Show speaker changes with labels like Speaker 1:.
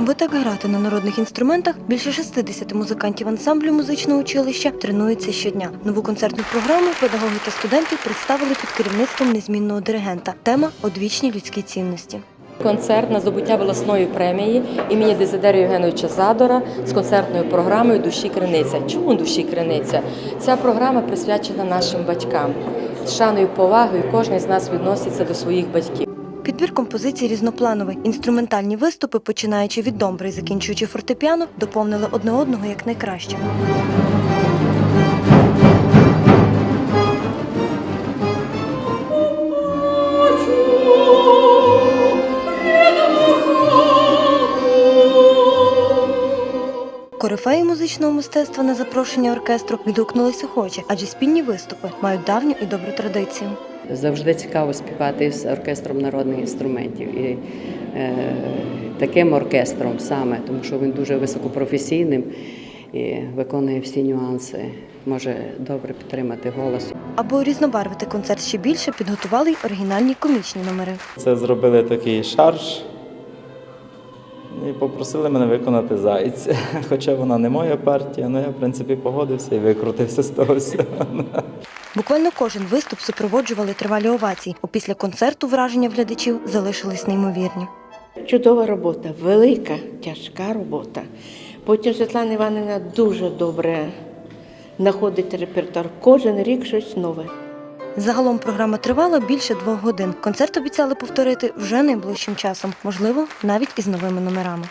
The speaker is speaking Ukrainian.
Speaker 1: Аби так грати на народних інструментах, більше 60 музикантів ансамблю музичного училища тренуються щодня. Нову концертну програму педагоги та студенти представили під керівництвом незмінного диригента. Тема одвічні людські цінності.
Speaker 2: Концерт на здобуття волосної премії імені Дезидерія Євгеновича Задора з концертною програмою Душі Криниця. Чому душі Криниця? Ця програма присвячена нашим батькам. З шаною повагою кожен з нас відноситься до своїх батьків.
Speaker 1: Підбір композицій різноплановий. Інструментальні виступи, починаючи від домбри і закінчуючи фортепіано, доповнили одне одного як найкраще. Корифеї музичного мистецтва на запрошення оркестру відгукнулись охоче, адже спільні виступи мають давню і добру традицію.
Speaker 3: Завжди цікаво співати з оркестром народних інструментів. І е, таким оркестром саме, тому що він дуже високопрофесійним і виконує всі нюанси, може добре підтримати голос.
Speaker 1: Аби урізнобарвити концерт ще більше, підготували й оригінальні комічні номери.
Speaker 4: Це зробили такий шарж і попросили мене виконати зайця. Хоча вона не моя партія, але я в принципі погодився і викрутився з того всього.
Speaker 1: Буквально кожен виступ супроводжували тривалі овації. Опісля концерту враження глядачів залишились неймовірні.
Speaker 5: Чудова робота, велика, тяжка робота. Потім Світлана Іванівна дуже добре знаходить репертуар. Кожен рік щось нове.
Speaker 1: Загалом програма тривала більше двох годин. Концерт обіцяли повторити вже найближчим часом, можливо, навіть із новими номерами.